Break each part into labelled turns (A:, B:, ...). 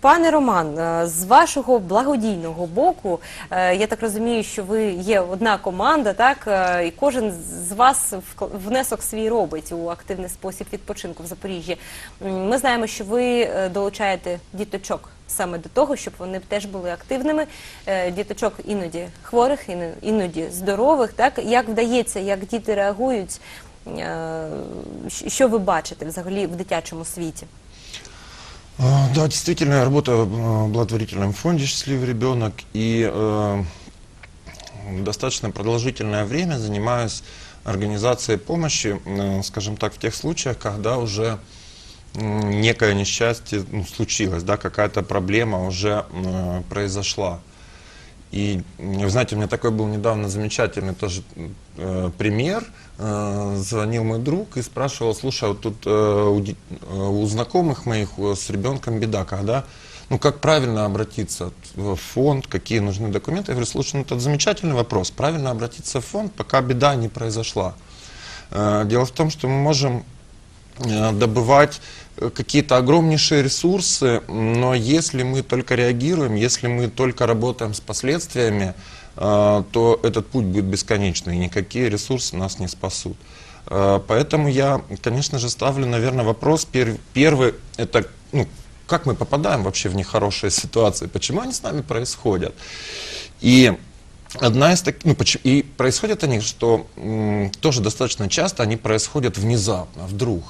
A: Пане Роман, е, з вашого благодійного боку, е, я так розумію, що ви є одна команда, так е, і кожен з вас внесок свій робить у активний спосіб відпочинку в Запоріжжі. Ми знаємо, що ви долучаєте діточок саме до того, щоб вони теж були активними. Діточок іноді хворих, іноді здорових. Так як вдається, як діти реагують, що ви бачите взагалі в дитячому світі?
B: А, Да, действительно, я работаю в э, благотворительном фонде «Счастливый ребенок» и э, достаточно продолжительное время занимаюсь организацией помощи, э, скажем так, в тех случаях, когда уже некое несчастье ну, случилось, да, какая-то проблема уже э, произошла. И, знаете, у меня такой был недавно замечательный тоже э, пример. Э, звонил мой друг и спрашивал, слушай, а вот тут э, у, э, у знакомых моих э, с ребенком беда, когда, ну как правильно обратиться в фонд, какие нужны документы? Я говорю, слушай, ну это замечательный вопрос, правильно обратиться в фонд, пока беда не произошла. Э, дело в том, что мы можем добывать э, какие-то огромнейшие ресурсы, но если мы только реагируем, если мы только работаем с последствиями, э, то этот путь будет бесконечный, и никакие ресурсы нас не спасут. Э, Поэтому я, конечно же, ставлю, наверное, вопрос пер- первый, это ну, как мы попадаем вообще в нехорошие ситуации, почему они с нами происходят. И Одна из таких, ну, и происходят они, что тоже достаточно часто они происходят внезапно, вдруг.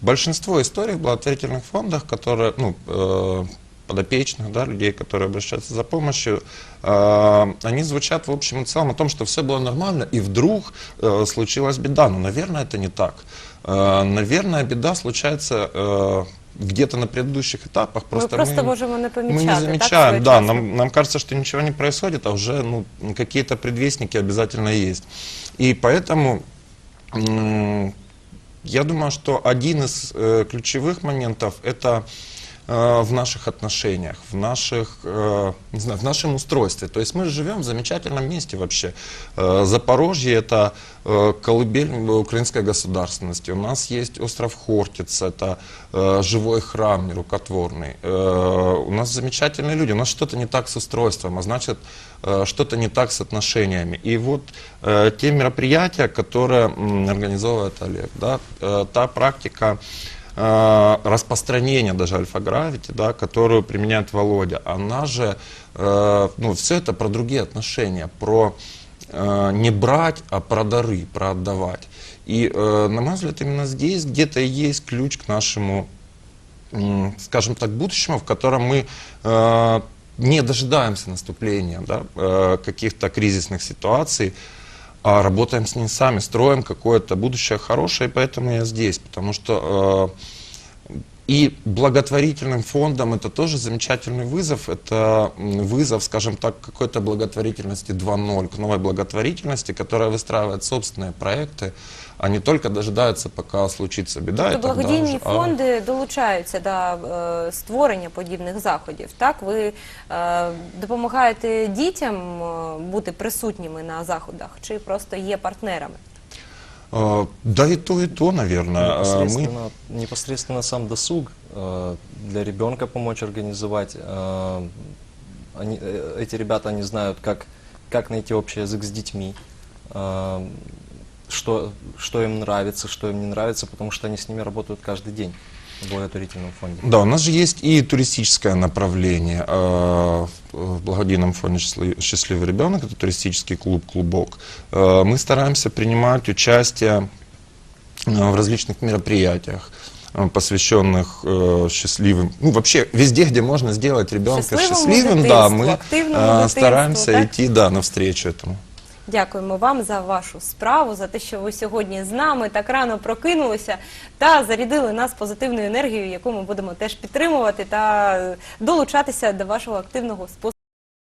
B: Большинство историй в благотворительных фондах, которые, ну, э, подопечных, да, людей, которые обращаются за помощью, э, они звучат в общем и целом о том, что все было нормально, и вдруг э, случилась беда. Но, наверное, это не так. Э, наверное, беда случается э, где-то на предыдущих этапах. Просто
A: просто можемо не
B: мы
A: помічати,
B: не замечаем, да, нам, нам кажется, что ничего не происходит, а уже ну, какие-то предвестники обязательно есть. И поэтому я думаю, что один из э, ключевых моментов это э, в наших отношениях, в наших, э, не знаю, в нашем устройстве. То есть мы живем в замечательном месте вообще. Э, Запорожье это колыбель украинской государственности. У нас есть остров Хортиц, это живой храм нерукотворный. У нас замечательные люди. У нас что-то не так с устройством, а значит что-то не так с отношениями. И вот те мероприятия, которые организовывает Олег, да, та практика э, распространения даже альфа-гравити, да, которую применяет Володя, она же, э, ну, все это про другие отношения, про э, не брать, а про дары, про отдавать. И, э, на мой взгляд, именно здесь где-то и есть ключ к нашему м, скажем так, будущему, в котором мы э, не дожидаемся наступления да, э, каких-то кризисных ситуаций, а работаем с ними сами, строим какое-то будущее хорошее, и поэтому я здесь, потому что э, и благотворительным фондам это тоже замечательный вызов. Это м, вызов, скажем так, какой-то благотворительности 2.0, к новой благотворительности, которая выстраивает собственные проекты, а не только дожидается, пока случится беда. и
A: Тобто
B: тогда
A: благодійні
B: уже, а-
A: фонди долучаються до е, створення подібних заходів. Так, ви е, допомагаєте дітям е, бути присутніми на заходах, чи просто є партнерами?
B: Э, Да и то, и то, наверное. Э, Мы
C: Непосредственно, непосредственно сам досуг э, для ребенка помочь организовать. Они, э, эти ребята, они знают, как, как найти общий язык с детьми, что, что им нравится, что им не нравится, потому что они с ними работают каждый день в благотворительном фонде.
B: Да, у нас же есть и туристическое направление э, в благодійном фонде «Счастли- «Счастливый ребенок», это туристический клуб «Клубок». Э, Мы стараемся принимать участие э, в различных мероприятиях посвященных э, счастливым, ну вообще везде, где можно сделать ребенка
A: Счастливому
B: счастливым, да, мы э, стараемся
A: так?
B: идти, да, навстречу этому.
A: Дякуємо вам за вашу справу, за те, що ви сьогодні з нами так рано прокинулися та зарядили нас позитивною енергією, яку ми будемо теж підтримувати та долучатися до вашого активного способу.